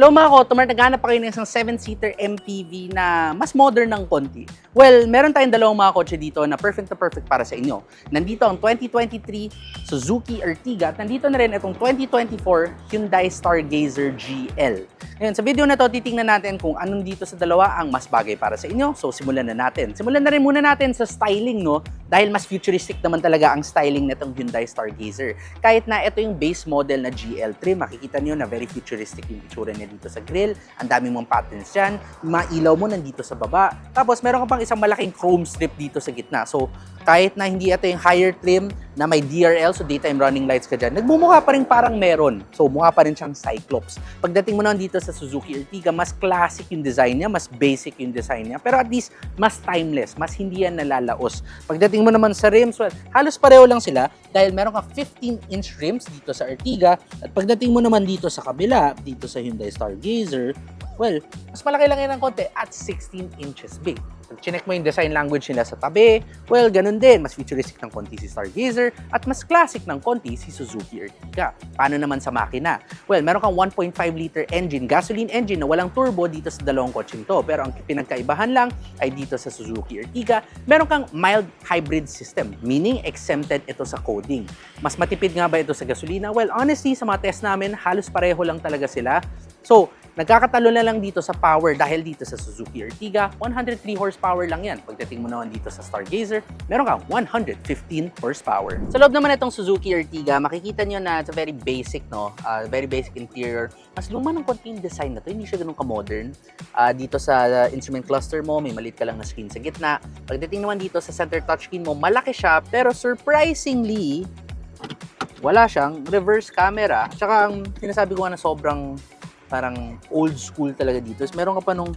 Hello mga Kotomar, naghanap pa kayo ng isang 7-seater MPV na mas modern ng konti. Well, meron tayong dalawang mga kotse dito na perfect na perfect para sa inyo. Nandito ang 2023 Suzuki Ertiga at nandito na rin itong 2024 Hyundai Stargazer GL. Ngayon, sa video na to, titingnan natin kung anong dito sa dalawa ang mas bagay para sa inyo. So, simulan na natin. Simulan na rin muna natin sa styling, no? Dahil mas futuristic naman talaga ang styling nitong Hyundai Stargazer. Kahit na ito yung base model na GL trim, makikita nyo na very futuristic yung itsura niya dito sa grill. Ang dami mong patterns dyan. Yung mga ilaw mo nandito sa baba. Tapos, meron ka pang isang malaking chrome strip dito sa gitna. So, kahit na hindi ito yung higher trim na may DRL, so daytime running lights ka dyan, nagmumukha pa rin parang meron. So, mukha pa rin siyang Cyclops. Pagdating mo naman dito sa Suzuki Ertiga, mas classic yung design niya, mas basic yung design niya, pero at least mas timeless, mas hindi yan nalalaos. Pagdating mo naman sa rims, well, halos pareho lang sila dahil meron ka 15-inch rims dito sa Ertiga at pagdating mo naman dito sa kabila, dito sa Hyundai Stargazer, well, mas malaki lang yan ng konti at 16 inches big. Pag chinek mo yung design language nila sa tabi, well, ganun din. Mas futuristic ng konti si Stargazer at mas classic ng konti si Suzuki Ertiga. Paano naman sa makina? Well, meron kang 1.5 liter engine, gasoline engine na walang turbo dito sa dalawang kotseng to. Pero ang pinagkaibahan lang ay dito sa Suzuki Ertiga, meron kang mild hybrid system, meaning exempted ito sa coding. Mas matipid nga ba ito sa gasolina? Well, honestly, sa mga test namin, halos pareho lang talaga sila. So, Nagkakatalo na lang dito sa power dahil dito sa Suzuki Ertiga, 103 horsepower lang yan. Pagdating mo naman dito sa Stargazer, meron kang 115 horsepower. Sa loob naman itong Suzuki Ertiga, makikita nyo na it's very basic, no? Uh, very basic interior. Mas luma ng konti yung design na to, hindi siya ganun ka-modern. Uh, dito sa uh, instrument cluster mo, may maliit ka lang na screen sa gitna. Pagdating naman dito sa center touchscreen mo, malaki siya, pero surprisingly, wala siyang reverse camera. Tsaka ang sinasabi ko na sobrang parang old school talaga dito is meron ka pa nung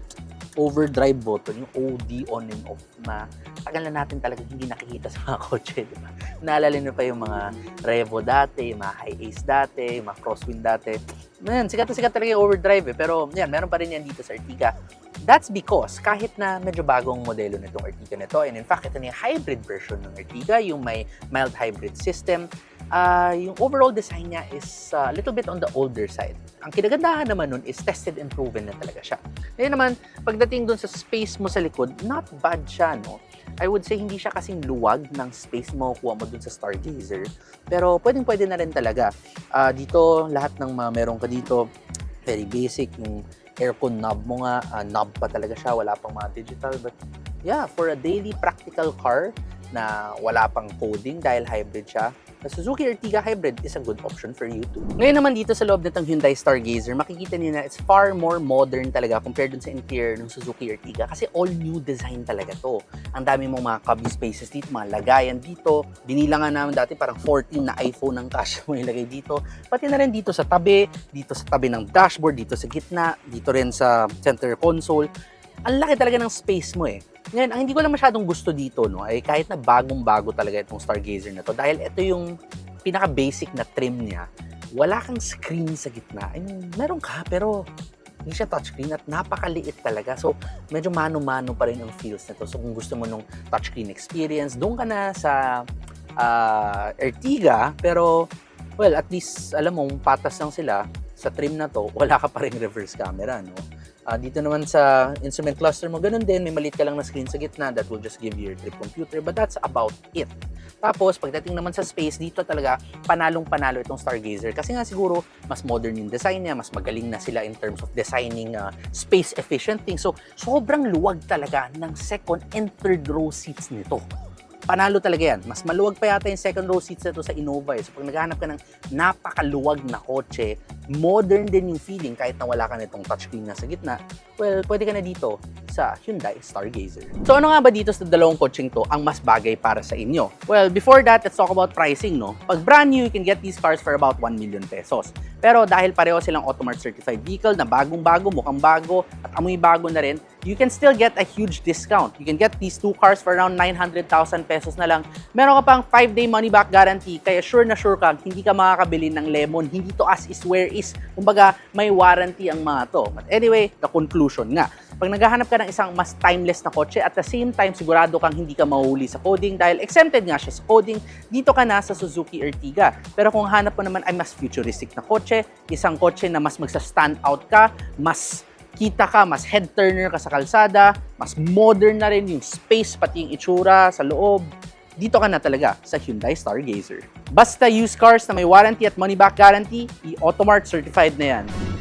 overdrive button, yung OD on and off na tagal na natin talaga hindi nakikita sa mga kotse, di ba? Naalala nyo pa yung mga Revo dati, yung mga High Ace dati, yung mga Crosswind dati. Man, sikat na sikat talaga yung overdrive eh. Pero yan, meron pa rin yan dito sa Ertiga. That's because kahit na medyo bagong modelo nitong Ertiga nito, and in fact, ito na yung hybrid version ng Ertiga, yung may mild hybrid system, uh, yung overall design niya is a little bit on the older side. Ang kinagandahan naman nun is tested and proven na talaga siya. Ngayon naman, pagdating dun sa space mo sa likod, not bad siya, no? I would say hindi siya kasing luwag ng space mo kuha mo dun sa Stargazer. Pero pwedeng pwede na rin talaga. Uh, dito, lahat ng mga meron ka dito, very basic. Yung aircon knob mo nga, uh, knob pa talaga siya, wala pang mga digital. But yeah, for a daily practical car na wala pang coding dahil hybrid siya, the Suzuki Ertiga Hybrid is a good option for you too. Ngayon naman dito sa loob nitong Hyundai Stargazer, makikita niyo na it's far more modern talaga compared dun sa interior ng Suzuki Ertiga kasi all new design talaga to. Ang dami mong mga cubby spaces dito, mga lagayan dito. Binila nga namin dati parang 14 na iPhone ang cash mo ilagay dito. Pati na rin dito sa tabi, dito sa tabi ng dashboard, dito sa gitna, dito rin sa center console. Ang laki talaga ng space mo eh. Ngayon, ang hindi ko lang masyadong gusto dito, no, ay kahit na bagong-bago talaga itong Stargazer na to, dahil ito yung pinaka-basic na trim niya, wala kang screen sa gitna. I mean, meron ka, pero hindi siya touchscreen at napakaliit talaga. So, medyo mano-mano pa rin ang feels nito. So, kung gusto mo nung touchscreen experience, doon ka na sa uh, Ertiga, pero, well, at least, alam mo, patas lang sila. Sa trim na to, wala ka pa rin reverse camera, no? Uh, dito naman sa instrument cluster mo, ganun din, may maliit ka lang na screen sa gitna that will just give you your trip computer, but that's about it. Tapos, pagdating naman sa space, dito talaga panalong-panalo itong Stargazer. Kasi nga siguro, mas modern yung design niya, mas magaling na sila in terms of designing uh, space efficient things. So, sobrang luwag talaga ng second and third row seats nito panalo talaga yan. Mas maluwag pa yata yung second row seats nito sa Innova. Eh. So pag naghahanap ka ng napakaluwag na kotse, modern din yung feeling kahit na wala ka nitong touchscreen na sa gitna, well, pwede ka na dito sa Hyundai Stargazer. So ano nga ba dito sa dalawang kotseng to ang mas bagay para sa inyo? Well, before that, let's talk about pricing, no? Pag brand new, you can get these cars for about 1 million pesos. Pero dahil pareho silang Automart certified vehicle na bagong-bago, mukhang bago, at amoy bago na rin, you can still get a huge discount. You can get these two cars for around 900,000 pesos na lang. Meron ka pang 5-day money-back guarantee, kaya sure na sure ka, hindi ka makakabili ng lemon. Hindi to as is where is. Kumbaga, may warranty ang mga to. But anyway, the conclusion nga. Pag naghahanap ka ng isang mas timeless na kotse, at the same time, sigurado kang hindi ka mahuli sa coding dahil exempted nga siya sa coding, dito ka na sa Suzuki Ertiga. Pero kung hanap mo naman ay mas futuristic na kotse, isang kotse na mas magsa-stand out ka, mas kita ka, mas head turner ka sa kalsada, mas modern na rin yung space pati yung itsura sa loob, dito ka na talaga sa Hyundai Stargazer. Basta used cars na may warranty at money back guarantee, i-Automart certified na yan.